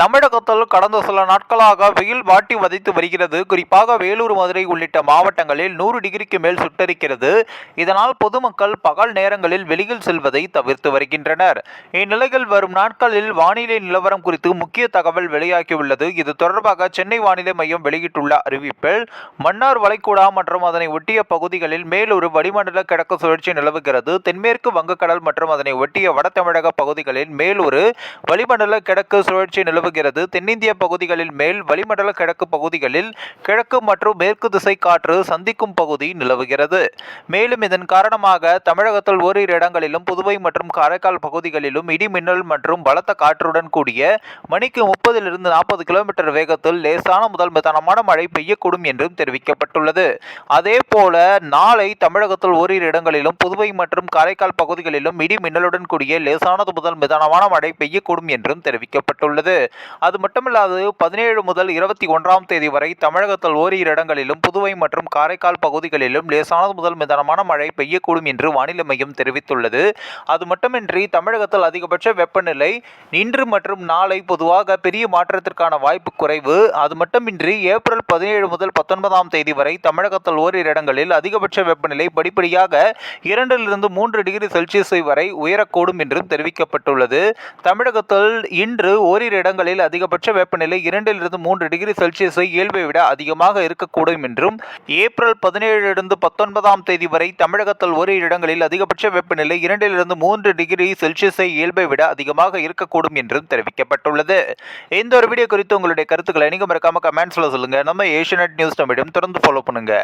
தமிழகத்தில் கடந்த சில நாட்களாக வெயில் வாட்டி வதைத்து வருகிறது. குறிப்பாக வேலூர் மதுரை உள்ளிட்ட மாவட்டங்களில் நூறு டிகிரிக்கு மேல் சுட்டரிக்கிறது. இதனால் பொதுமக்கள் பகல் நேரங்களில் வெளியில் செல்வதை தவிர்த்து வருகின்றனர். இந்நிலையில் வரும் நாட்களில் வானிலை நிலவரம் குறித்து முக்கிய தகவல் வெளியாகியுள்ளது. இது தொடர்பாக சென்னை வானிலை மையம் வெளியிட்டுள்ள அறிவிப்பில் மன்னார் வளைகுடா மற்றும் அதனை ஒட்டிய பகுதிகளில் மேலொரு வளிமண்டல கிழக்கு சுழற்சி நிலவுகிறது. தென்மேற்கு வங்கக்கடல் மற்றும் அதனை ஒட்டிய வட தமிழக பகுதிகளில் மேலொரு வளிமண்டல கிழக்கு சுழற்சி நிலவுகிறது தென்னிந்திய பகுதிகளில் மேல் வளிமண்டல கிழக்கு பகுதிகளில் கிழக்கு மற்றும் மேற்கு திசை காற்று சந்திக்கும் பகுதி நிலவுகிறது. மேலும் இதன் காரணமாக தமிழகத்தில் ஓரிரு இடங்களிலும் புதுவை மற்றும் காரைக்கால் பகுதிகளிலும் இடிமின்னல் மற்றும் பலத்த காற்றுடன் கூடிய மணிக்கு முப்பதிலிருந்து நாற்பது கிலோமீட்டர் வேகத்தில் லேசான முதல் மிதானமான மழை பெய்யக்கூடும் என்றும் தெரிவிக்கப்பட்டுள்ளது. அதே போல நாளை தமிழகத்தில் ஓரிரு இடங்களிலும் புதுவை மற்றும் காரைக்கால் பகுதிகளிலும் இடி மின்னலுடன் கூடிய லேசானது முதல் மிதனமான மழை பெய்யக்கூடும் என்றும் தெரிவிக்கப்பட்டுள்ளது. அது மட்டுமில்லாது பதினேழு முதல் இருபத்தி ஒன்றாம் தேதி வரை தமிழகத்தில் ஓரிரு இடங்களிலும் புதுவை மற்றும் காரைக்கால் பகுதிகளிலும் லேசானது முதல் மிதமான மழை பெய்யக்கூடும் என்று வானிலை மையம் தெரிவித்துள்ளது. அது மட்டுமின்றி தமிழகத்தில் அதிகபட்ச வெப்பநிலை இன்று மற்றும் நாளை பொதுவாக பெரிய மாற்றத்திற்கான வாய்ப்பு குறைவு. அது மட்டுமின்றி ஏப்ரல் பதினேழு முதல் பத்தொன்பதாம் தேதி வரை தமிழகத்தில் ஓரிரு இடங்களில் அதிகபட்ச வெப்பநிலை படிப்படியாக இரண்டிலிருந்து மூன்று டிகிரி செல்சியஸ் வரை உயரக்கூடும் என்றும் தெரிவிக்கப்பட்டுள்ளது. தமிழகத்தில் இன்று ஓரிரு இடங்களில் அதிகபட்ச வெப்பநிலை இரண்டிலிருந்து மூன்று டிகிரி செல்சியஸை இயல்பை விட அதிகமாக இருக்கக்கூடும் என்றும் ஏப்ரல் பதினேழிலிருந்து பத்தொன்பதாம் தேதி வரை தமிழகத்தில் ஒரு இடங்களில் அதிகபட்ச வெப்பநிலை இரண்டிலிருந்து மூன்று டிகிரி செல்சியஸை இயல்பை விட அதிகமாக இருக்கக்கூடும் என்றும் தெரிவிக்கப்பட்டுள்ளது. இந்த ஒரு வீடியோ குறித்து உங்களுடைய கருத்துக்களை நீங்கள் மறக்காம கமெண்ட்ஸில் சொல்லுங்க. நம்ம ஏஷியநெட் நியூஸ் தமிழும் தொடர்ந்து ஃபாலோ பண்ணுங்க.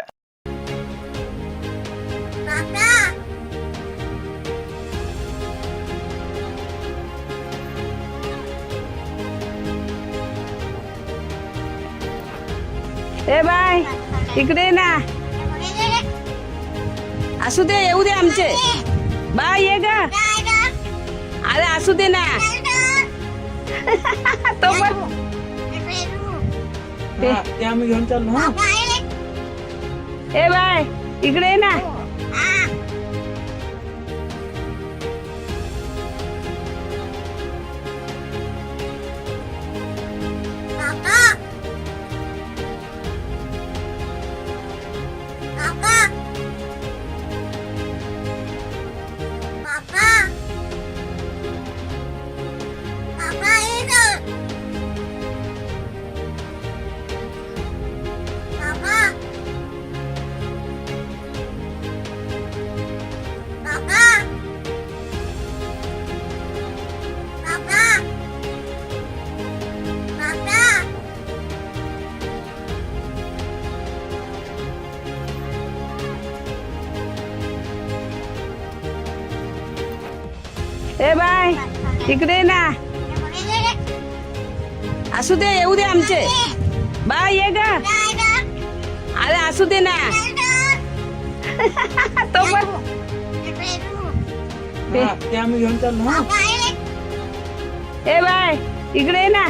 ए बाय इकडे ये ना. असू दे येऊ दे आमचे. बाय ये ग. अरे असू दे ना. तो पण ते आम्ही घेऊन चाललो हा. ए बाय इकडे ना. ए बाय इकडे ना. असू दे येऊ दे आमचे. बाय ये ग. अरे असू दे ना. तो पण. ए बाय इकडे ना.